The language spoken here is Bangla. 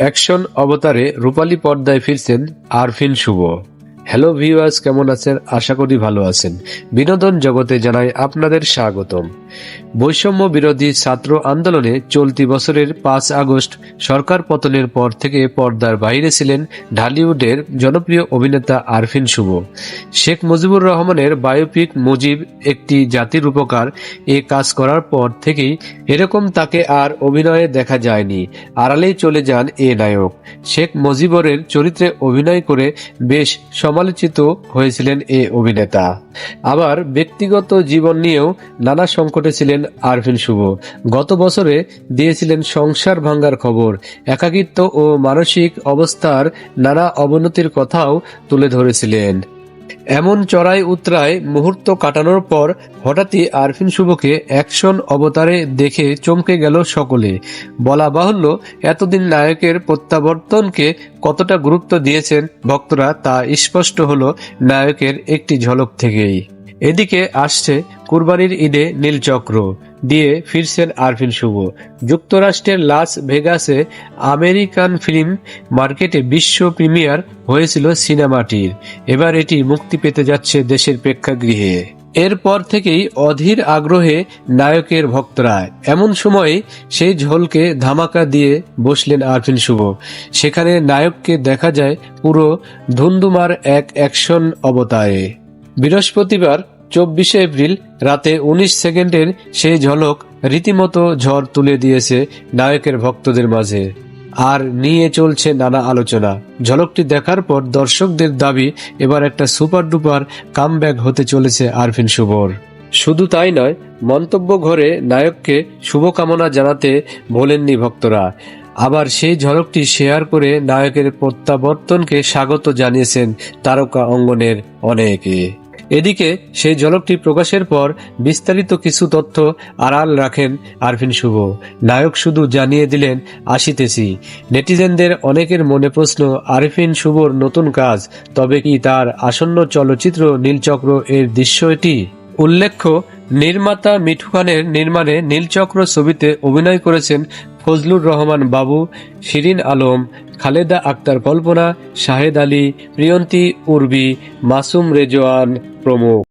অ্যাকশন অবতারে রূপালী পর্দায় ফিরছেন আরফিন শুভ। হ্যালো ভিউয়ার্স, কেমন আছেন? আশা করি ভালো আছেন। বিনোদন জগতে জানাই আপনাদের স্বাগতম। বৈষম্য বিরোধী ছাত্র আন্দোলনে চলতি বছরের পাঁচ আগস্ট সরকার পতনের পর থেকে পর্দার বাইরে ছিলেন ঢালিউডের জনপ্রিয় অভিনেতা আরফিন শুভ। শেখ মুজিবুর রহমানের বায়োপিক মুজিব একটি জাতির উপকার এ কাজ করার পর থেকেই এরকম তাকে আর অভিনয়ে দেখা যায়নি। আড়ালেই চলে যান এ নায়ক। শেখ মুজিবরের চরিত্রে অভিনয় করে বেশ সমালোচিত হয়েছিলেন এ অভিনেতা। আবার ব্যক্তিগত জীবন নিয়েও নানা সংকটে ছিলেন আরফিন শুভ। গত বছরে দিয়েছিলেন সংসার ভাঙ্গার খবর, একাকিত্ব ও মানসিক অবস্থার নানা অবনতির কথাও তুলে ধরেছিলেন। এমন চড়াই উতরায় মুহূর্ত কাটানোর পর হঠাৎই আরফিন শুভকে অ্যাকশন অবতারে দেখে চমকে গেল সকলে। বলা বাহুল্য, এতদিন নায়কের প্রত্যাবর্তনকে কতটা গুরুত্ব দিয়েছেন ভক্তরা তা স্পষ্ট হলো নায়কের একটি ঝলক থেকেই। এদিকে আসছে কুরবানির ঈদে নীলচক্র দিয়ে ফিরছেন আরফিন শুভ। যুক্তরাষ্ট্রের লাস ভেগাসে আমেরিকান ফিল্ম মার্কেটে বিশ্ব প্রিমিয়ার হয়েছিল সিনেমাটির। এবার এটি মুক্তি পেতে যাচ্ছে দেশের প্রেক্ষাগৃহে। এরপর থেকেই অধীর আগ্রহে নায়কের ভক্তরা। এমন সময় সেই ঝোলকে ধামাকা দিয়ে বসলেন আরফিন শুভ। সেখানে নায়ককে দেখা যায় পুরো ধুন্দুমার এক অ্যাকশন অবতারে। বৃহস্পতিবার, চব্বিশে এপ্রিল, রাতে উনিশ সেকেন্ডের সেই ঝলক রীতিমতো ঝড় তুলে দিয়েছে নায়কের ভক্তদের মাঝে। আর নিয়ে চলছে নানা আলোচনা। ঝলকটি দেখার পর দর্শকদের দাবি, এবার একটা সুপার ডুপার কামব্যাক হতে চলেছে আরফিন শুভর শুধু তাই নয়, মন্তব্য ঘরে নায়ককে শুভকামনা জানাতে ভোলেননি ভক্তরা। আবার সেই ঝলকটি শেয়ার করে নায়কের প্রত্যাবর্তনকে স্বাগত জানিয়েছেন তারকা অঙ্গনের অনেকে। এদিকে সেই ঝলকটি প্রকাশের পর বিস্তারিত কিছু তথ্য আড়াল রাখেন আরফিন শুভ। নায়ক শুধু জানিয়ে দিলেন, আসিতেছি। নেটিজেনদের অনেকের মনে প্রশ্ন আরফিন শুভর নতুন কাজ, তবে কি তার আসন্ন চলচ্চিত্র নীলচক্র এর দৃশ্য এটি? উল্লেখ্য নির্মাতা মিঠু খানের নির্মাণে নীলচক্র ছবিতে অভিনয় করেছেন ফজলুর রহমান বাবু, শিরিন আলম, খালেদা আক্তার কল্পনা, শাহেদ আলী, প্রিয়ন্তী উর্বি, মাসুম রেজওয়ান প্রমুখ।